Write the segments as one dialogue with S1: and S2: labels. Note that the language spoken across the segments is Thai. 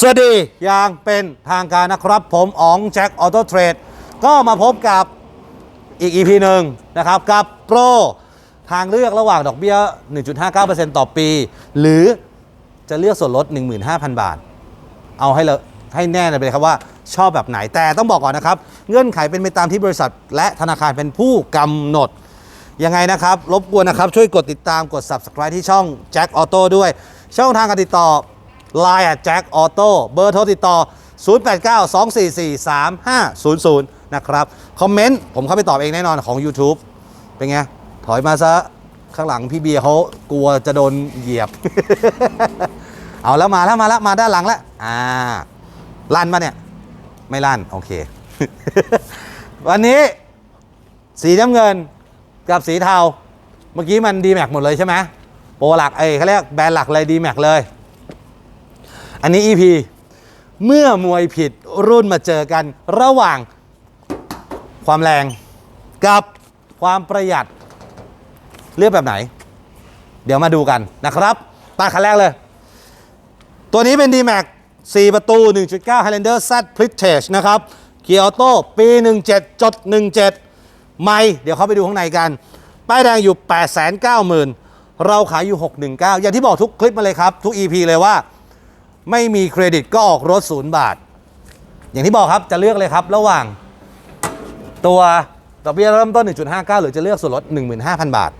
S1: สวัสดีอย่างเป็นทางการนะครับ ผมอ๋องแจ็คออโต้เทรดก็มาพบกับอีก EP หนึ่งนะครับ กับโปรทางเลือกระหว่างดอกเบี้ย 1.59%ต่อปี หรือจะเลือกส่วนลด 15,000 บาท เอาให้เลยให้แน่เลยครับว่าชอบแบบไหนแต่ต้องบอกก่อนนะครับ เงื่อนไขเป็นไปตามที่บริษัท และธนาคารเป็นผู้กำหนดยังไงนะครับ รบกวนนะครับ ช่วยกดติดตามกด subscribe ที่ช่อง Jack Auto ด้วย ช่องทางการติดต่อ Line at Jack Auto เบอร์โทรติดต่อ 0892443500 นะครับ คอมเมนต์ ผมเข้าไปตอบเองแน่นอนของ YouTube เป็นไง ถอยมาซะ ข้างหลังพี่เบียร์เขากลัวจะโดนเหยียบ เอาแล้วมาแล้วมาแล้วมาด้านหลังแล้ว อ่า ลั่นปะเนี่ย ไม่ลั่น โอเค วันนี้ สีน้ำเงินกับสีเทา เมื่อกี้มันดีแม็กหมดเลยใช่ไหมโปรหลัก เอ้ยเขาเรียกแบรนด์หลักเลยดีแม็กเลย อันนี้ EP เมื่อมวยผิดรุ่นมาเจอกันระหว่างความแรงกับความประหยัดเลือกแบบไหน เดี๋ยวมาดูกันนะครับตาคันแรกเลย ตัวนี้เป็น D-Max 4 ประตู 1.9 Highlander Z Prestige นะครับ เกียร์ออโต้ปี 17จด17 ไม่ เดี๋ยวเข้าไปดูข้างในกัน ป้ายแดงอยู่ 890,000 เราขายอยู่ 619 อย่างที่บอกทุกคลิปมาเลยครับ ทุก EP เลยว่า ไม่มีเครดิตก็ออกรถศูนย์บาท อย่างที่บอกครับจะเลือกเลยครับ ระหว่าง ตัวดอกเบี้ยเริ่มต้น 1.59 หรือจะเลือกส่วนลด 15,000 บาท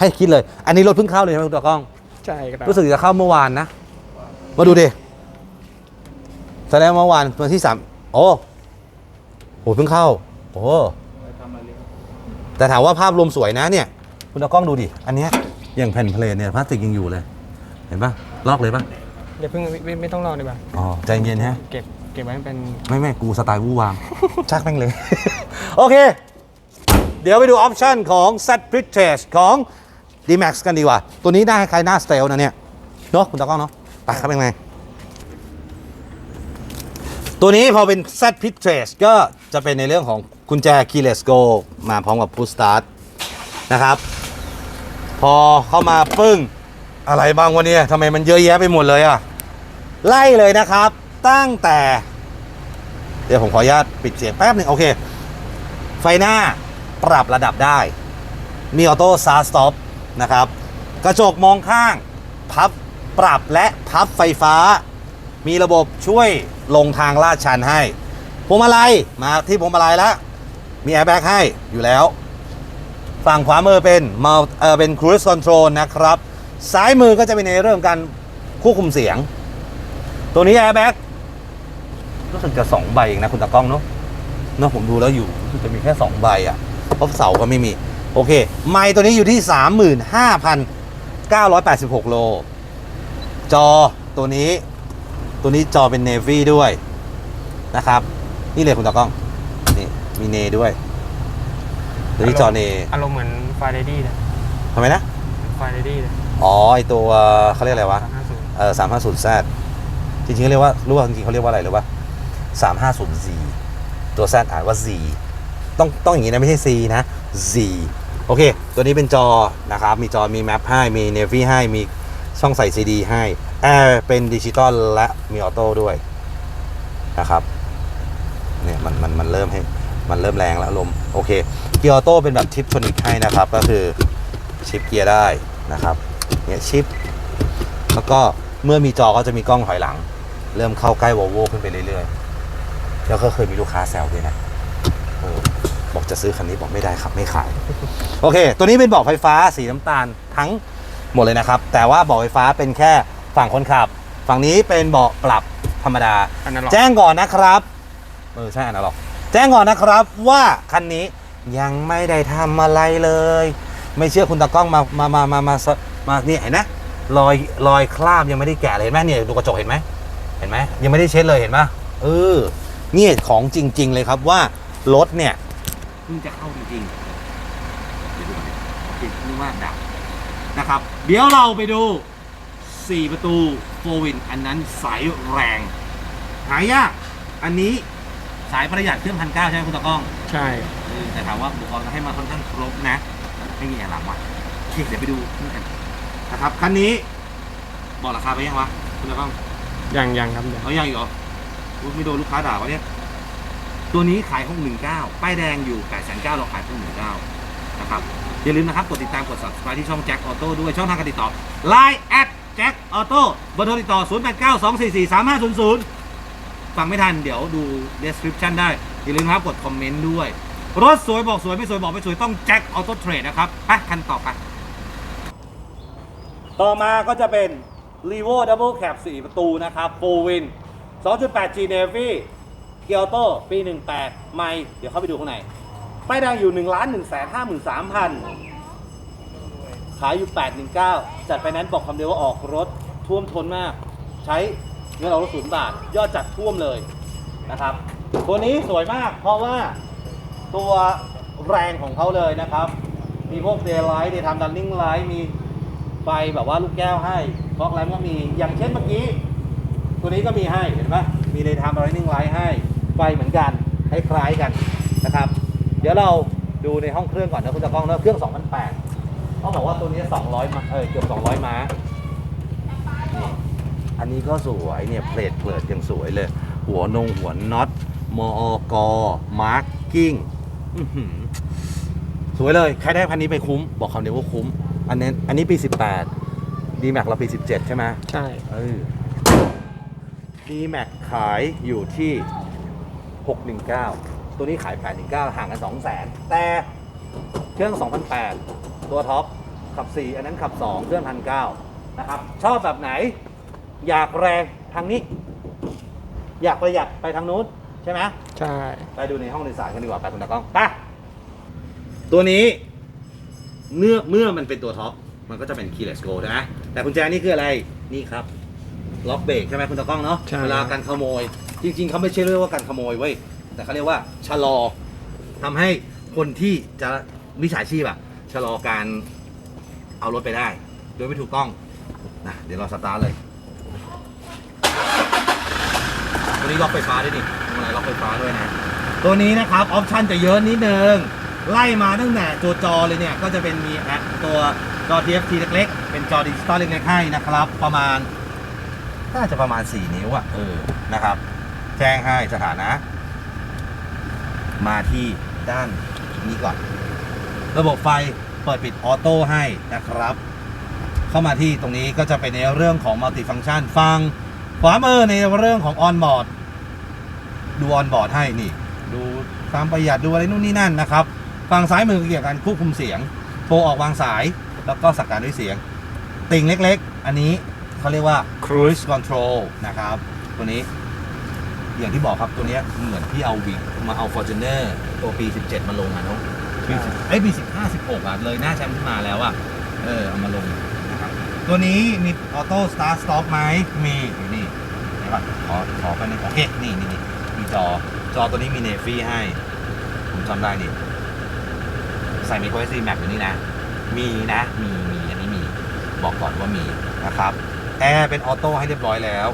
S1: ให้คิดเลย อันนี้รถเพิ่งเข้าเลยใช่ไหมคุณตากล้อง
S2: ใช่ครับ
S1: รู้สึกจะเข้าเมื่อวานนะ มาดูดิแสดงว่าเมื่อวานวันที่สามโอ้โหเพิ่งเข้า โอ้แต่ถามว่าภาพรวมสวยนะเนี่ย คุณเอากล้องดูดิ อันเนี้ยอย่างแผ่นเพลทเนี่ยพลาสติกยังอยู่เลย เห็นปะลอกเลยปะ
S2: เดี๋ยวเพิ่งไม่ไม่ไม่ต้องรอดีกว่า
S1: อ๋อใจเย็นฮะ
S2: เก็บเก็บไว้เป็น
S1: ไม่ไม่กูสไตล์วู่วาม ชักแม่งเลย โอเค เดี๋ยวไปดูออปชันของ Z p r i t e g e ของ D-Max กันดีกว่า ตัวนี้ได้คล้ายหน้าสเตลนะเนี่ย เนาะคุณตากล้องเนาะไปครับเป็นไงตัวนี้พอเป็น Z p r i t e g e ก็จะเป็นในเรื่องของกุญแจ Keyless Go มาพร้อมกับ Push Start นะครับ พอเข้ามาปึ้ง อะไรบ้างวะเนี่ยทำไมมันเยอะแยะไปหมดเลยอะ ไล่เลยนะครับ ตั้งแต่ เดี๋ยวผมขออนุญาตปิดเสียงแป๊บหนึ่งโอเค ไฟหน้าปรับระดับได้ มีออโต้ซาร์สต็อปนะครับ กระจกมองข้าง พับปรับและพับไฟฟ้า มีระบบช่วยลงทางลาดชันให้พวงมาลัยมาที่พวงมาลัยแล้ว มีแอร์แบ็กให้อยู่แล้ว ฝั่งขวามือเป็นมาเออเป็น cruise control นะครับ ซ้ายมือก็จะเป็นในเรื่องการควบคุมเสียง ตัวนี้แอร์แบ็กรู้สึกจะสองใบเองนะคุณตากล้องเนาะเนาะผมดูแล้วอยู่รู้สึกจะมีแค่สองใบอะ่ะเพราะเสาก็ไม่มี โอเค ไมค์ตัวนี้อยู่ที่35,986โล จอตัวนี้ ตัวนี้จอเป็นเนวี่ด้วยนะครับ นี่เลยคุณตากล้อง นี่มีเนด้วย ตัวนี้จอเน
S2: อารมณ์เหมือนไฟเรดี้เลย
S1: ทำไมนะ
S2: ไฟเรดี้เลย
S1: อ๋อไอตัวเขาเรียกอะไรวะ
S2: สามห้าศูนย์
S1: เออสามห้าศูนย์แซ จริงๆเขาเรียกว่ารู้ว่าจริงๆเขาเรียกว่าอะไรหรือว่าสามห้าศูนย์ Z ตัวแซอ่านว่า Z ต้องต้องอย่างนี้นะไม่ใช่ C นะ Z โอเค ตัวนี้เป็นจอนะครับ มีจอมีแมปให้ มี Navy ให้ มีช่องใส่ CD ให้แอร์เป็นดิจิตอลและมีออโต้ด้วยนะครับเนี่ยมันมันมันเริ่มให้มันเริ่มแรงแล้วลมโอเค เกียร์ออโต้เป็นแบบทิปโทนิกให้นะครับ ก็คือชิปเกียร์ได้นะครับเนี่ยชิป แล้วก็ เมื่อมีจอก็จะมีกล้องถอยหลัง เริ่มเข้าใกล้วอลโวขึ้นไปเรื่อยๆ แล้วก็เคยมีลูกค้าแซวด้วยนะเออบอกจะซื้อคันนี้บอกไม่ได้ครับไม่ขาย โอเค ตัวนี้เป็นเบาะไฟฟ้าสีน้ำตาลทั้งหมดเลยนะครับ แต่ว่าเบาะไฟฟ้าเป็นแค่ฝั่งคนขับ ฝั่งนี้เป็นเบาะปรับธรรมดา
S2: อันนั้นหรอ
S1: แจ้งก่อนนะครับเออใช่อันนั้นหรอกแจ้งก่อนนะครับว่าคันนี้ยังไม่ได้ทำอะไรเลย ไม่เชื่อคุณตากล้องมามามามามามามานี่เห็นไหม รอยรอยคราบยังไม่ได้แกะเลยเห็นไหมเนี่ยดูกระจกเห็นไหมเห็นไหมยังไม่ได้เช็ดเลยเห็นไหมเออเนี่ยของจริง ๆ เลยครับว่ารถเนี่ยเพิ่งจะเข้าจริงๆเดี๋ยวดูก่อนโอเคนึกว่าดับนะครับ เดี๋ยวเราไปดู 4 ประตูโฟวิน อันนั้นสายแรง หายาก อันนี้สายประหยัดเครื่องพันเก้าใช่ไหมคุณตากล้อง
S2: ใช่
S1: เออแต่ถามว่าอุปกรณ์ให้มาค่อนข้างครบนะ ไม่มีอะไรหลังว่ะโอเคเดี๋ยวไปดูนี่กัน นะครับคันนี้ บอกราคาไปยังวะคุณตากล้อง
S2: ยังยังครับยัง
S1: เอาอย่างอีกเหรออุ๊ยไม่โดนลูกค้าด่าวะเนี่ย ตัวนี้ขายของหนึ่งเก้าป้ายแดงอยู่แปดแสนเก้าเราขายของหนึ่งเก้านะครับอย่าลืมนะครับกดติดตามกด subscribe ที่ช่องแจ็คออโต้ด้วยช่องทางการติดต่อ Line แอดแจ็คออโต้เบอร์โทรติดต่อ 0 8 9 2 4 4 3 5 0 0 ฟังไม่ทันเดี๋ยวดู description ได้ อย่าลืมนะครับกดคอมเมนต์ด้วย รถสวยบอกสวยไม่สวยบอกไม่สวยต้องแจ็คออโต้เทรดนะครับ ไปคันต่อไป ต่อมาก็จะเป็น r e v o Double Cab 4 ประตูนะครับ Full Win 2.8 G Navy เกียร์โตปี 18 ไม่ เดี๋ยวเข้าไปดูข้างใน ป้ายแดงอยู่ 1 1 5 3 0 0 ขายอยู่ 819 จัดไปนั้นบอกคำเดียวว่าออกรถท่วมท้นมาก ใช้เงินออกรถศูนย์บาท ยอดจัดท่วมเลยนะครับ ตัวนี้สวยมาก เพราะว่าตัวแรงของเขาเลยนะครับ มีพวกเดย์ไลท์เดย์ทำดันนิ่งไลท์มี ไฟแบบว่าลูกแก้วให้ฟอกแลมก็มีอย่างเช่นเมื่อกี้ ตัวนี้ก็มีให้เห็นปะมีเดย์ทำดันนิ่งไลท์ให้ไฟเหมือนกันคล้ายๆกันนะครับ เดี๋ยวเราดูในห้องเครื่องก่อนนะคุณตะกล้องนะเครื่อง2008เขาบอกว่าตัวนี้ 200มาเออเกือบ200ม้านี่อันนี้ก็สวยเนี่ยเพลทเปิดยังสวยเลย หัวนงหัวน็อตมอกมาร์กิ้งสวยเลย ใครได้พันนี้ไปคุ้ม บอกคำเดียวว่าคุ้ม อันนี้อันนี้ปี 18 d m a x เราปี 17 ใช่ไหม
S2: ใช่
S1: เออ d m a x ขายอยู่ที่ 619 ตัวนี้ขาย 819 ห่างกัน 200,000 แต่เครื่อง 2008 ตัวท็อปขับ 4 อันนั้นขับ 2 เครื่อง1,900นะครับ ชอบแบบไหน อยากแรงทางนี้ อยากประหยัดไปทางนู้น ใช่ไหม
S2: ใช่
S1: ไปดูในห้องโดยสารกันดีกว่าไปคุณตากล้องไปตัวนี้ เมื่อเมื่อมันเป็นตัวท็อปมันก็จะเป็น keyless go ใช่ไหมแต่กุญแจนี่คืออะไรนี่ครับ ล็อกเบรกใช่ไหมคุณตากล้องเนาะ
S2: ใช่
S1: เวลาการขโมย จริง ๆเขาไม่ใช่เรียกว่าการขโมยเว้ยแต่เขาเรียกว่าชะลอทำให้คนที่จะวิชาชีพอะชะลอการเอารถไปได้ โดยไม่ถูกต้องนะเดี๋ยวเราสตาร์ทเลยตัวนี้ล็อกไฟฟ้าด้วยนี่ทำอะไรล็อกไฟฟ้าด้วยนะ ตัวนี้นะครับออปชันจะเยอะนิดนึง ไล่มาตั้งแต่ตัวจอเลยเนี่ย ก็จะเป็นมีแอปตัวจอ TFT เล็กๆ เป็นจอดิจิตอลเล็กๆให้นะครับ ประมาณ น่าจะประมาณ 4 นิ้วอะเออนะครับ แจ้งให้สถานะ มาที่ด้านนี้ก่อน ระบบไฟเปิดปิดออโต้ให้นะครับ เข้ามาที่ตรงนี้ก็จะเป็นในเรื่องของมัลติฟัง c t ชันฟังขวามือในเรื่องของออนบอร์ดดูออนบอร์ดให้นี่ ดูความประหยัดดูอะไรนู่นนี่นั่นนะครับ ฝั่งซ้ายมือเกี่ยวกับการควบคุมเสียงโทรออกวางสาย แล้วก็สั่งการด้วยเสียง ติ่งเล็กๆ อันนี้เขาเรียกว่า cruise control นะครับ ตัวนี้ อย่างที่บอกครับตัวเนี้ยเหมือนที่เอาวิกมาเอา Fortuner ตัวปี 17 มาลงอะเนาะปี10เอ้ยปี15 16อะเลยหน้าแชมป์ขึ้นมาแล้วอะเออเอามาลงนะครับตัวนี้มีออโต้สตาร์ t สต็อปไหมมีอยู่นี่เดี๋ยวก่อนขอขอไปในโอเคนี่นี่นี่มีจอจอตัวนี้มีเนฟี่ให้ ผมจำได้นี่ ใส่ไมโคร SD Max อยู่นี่นะ มีนะ มี มี อันนี้มี บอกก่อนว่ามีนะครับแอร์เป็นออโต้ให้เรียบร้อยแล้ว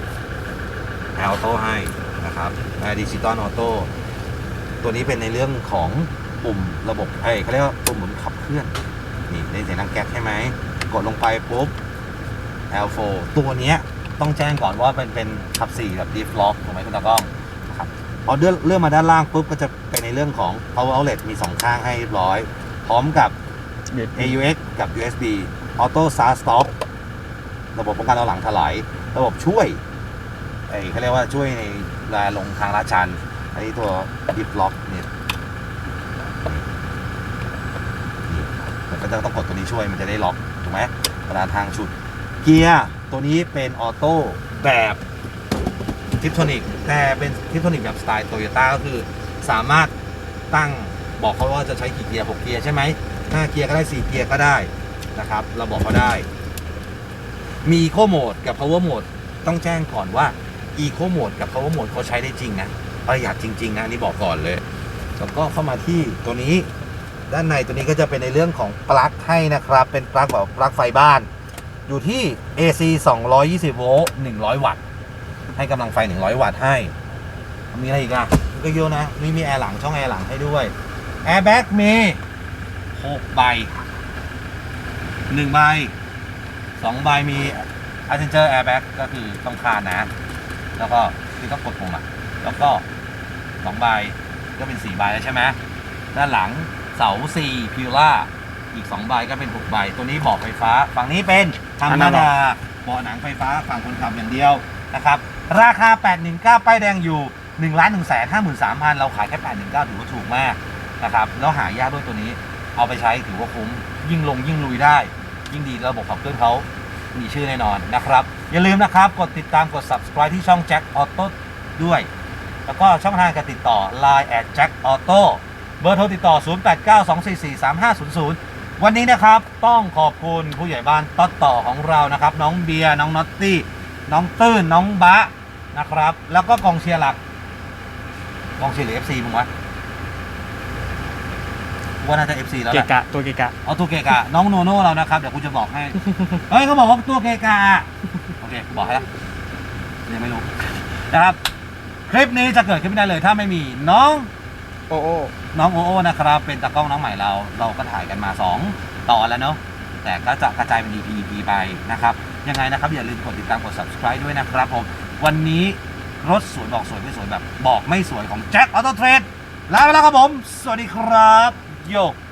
S1: แอร์ออโต้ให้นะครับแอร์ดิจิตอลออโต้ตัวนี้เป็นในเรื่องของปุ่มระบบเอ้เขาเรียกว่าปุ่มหมุนขับเคลื่อน นี่ได้เสียงดังแก๊กใช่ไหม กดลงไปปุ๊บ L4 ตัวเนี้ยต้องแจ้งก่อนว่าเป็นเป็นขับ4แบบ diff lock ถูกไหมคุณตากล้องนะครับพอเลื่อนเลื่อนมาด้านล่างปุ๊บก็จะเป็นในเรื่องของ power outlet มี 2 ข้างให้เรียบร้อย พร้อมกับ AUX กับ USB Auto Start Stop ระบบป้องกันเราหลังถลาย ระบบช่วยไอ้เขาเรียกว่าช่วยในเวลาลงทางลาดชัน อันนี้ตัว Deep Lock เนี่ยนี่มันก็จะต้องกดตัวนี้ช่วยมันจะได้ล็อก ถูกไหมเวลาทางชุด เกียร์ตัวนี้เป็นออโต้แบบทิปโทนิกแต่เป็นทิปโทนิกแบบสไตล์โตโยต้าก็คือสามารถตั้ง บอกเขาว่าจะใช้กี่เกียร์6เกียร์ใช่ไหม5เกียร์ก็ได้4เกียร์ก็ได้นะครับ เราบอกเขาได้ มี Eco Mode กับ Power Mode ต้องแจ้งก่อนว่า Eco Mode กับ Power Mode เขาใช้ได้จริงนะประหยัดจริง ๆ นะนี่บอกก่อนเลยแล้วก็เข้ามาที่ตัวนี้ด้านในตัวนี้ก็จะเป็นในเรื่องของปลั๊กให้นะครับ เป็นปลั๊กแบบปลั๊กไฟบ้าน อยู่ที่ AC 220โวลต์100 วัตต์ ให้กำลังไฟ 100 วัตต์ให้ มีอะไรอีกอะก็เยอะนะนี่มีแอร์หลังช่องแอร์หลังให้ด้วย แอร์แบ็กมี6ใบ1ใบ2ใบมี a s s e n g e r Airbag ก็คือต้องคานนะ แล้วก็ที่ต้องกดปุ่มอะ แล้วก็สองใบก็เป็นสี่ใบแล้วใช่ไหมด้านหลังเสาสี่พิวล่าอีกสองใบก็เป็นหกใบ ตัวนี้เบาะไฟฟ้า ฝั่งนี้เป็นธรรมดาเบาะหนังไฟฟ้าฝั่งคนขับอย่างเดียวนะครับ ราคา 819 ป้ายแดงอยู่1ล้าน1แสน53,000 เราขายแค่ 819 ถือว่าถูกมาก นะครับแล้วหายากด้วยตัวนี้ เอาไปใช้ถือว่าคุ้มยิ่งลงยิ่งลุยได้ ยิ่งดีระบบขับเคลื่อนเขามีชื่อแน่นอนนะครับ อย่าลืมนะครับกดติดตามกด subscribe ที่ช่อง Jack Auto ด้วย แล้วก็ช่องทางการติดต่อ Line at Jack Auto เบอร์โทรติดต่อ 0892443500 วันนี้นะครับต้องขอบคุณผู้ใหญ่บ้านต้นต่อของเรานะครับ น้องเบียร์น้องน็อตตี้ น้องตื้นน้องบะนะครับ แล้วก็กองเชียร์หลักกองเชียร์หรือ FC มึงวะ ว่าน่าจะ FC แล้วแห
S2: เกะ
S1: ละ
S2: กะตัวเกะกะ
S1: เอาตัวเกะกะน้องโนโน่เรานะครับเดี๋ยวกูจะบอกให้ เฮ้ยเขาบอกว่าตัวเกะกะโอเคกูบอกให้แล้วยังไม่รู้นะครับ คลิปนี้จะเกิดขึ้นไม่ได้เลยถ้าไม่มีน้อง
S2: โอ้โอ้
S1: น้องโอโอนะครับ เป็นตากล้องน้องใหม่เรา เราก็ถ่ายกันมา 2 ตอนแล้วเนาะแต่ก็จะกระจายเป็น EP EP ไปนะครับ ยังไงนะครับ อย่าลืมกดติดตามกด subscribe ด้วยนะครับผมวันนี้รถสวยบอกสวยไม่สวยแบบ บอกไม่สวยของแจ็คออโต้เทรดลาไปแล้วครับผม สวัสดีครับ โย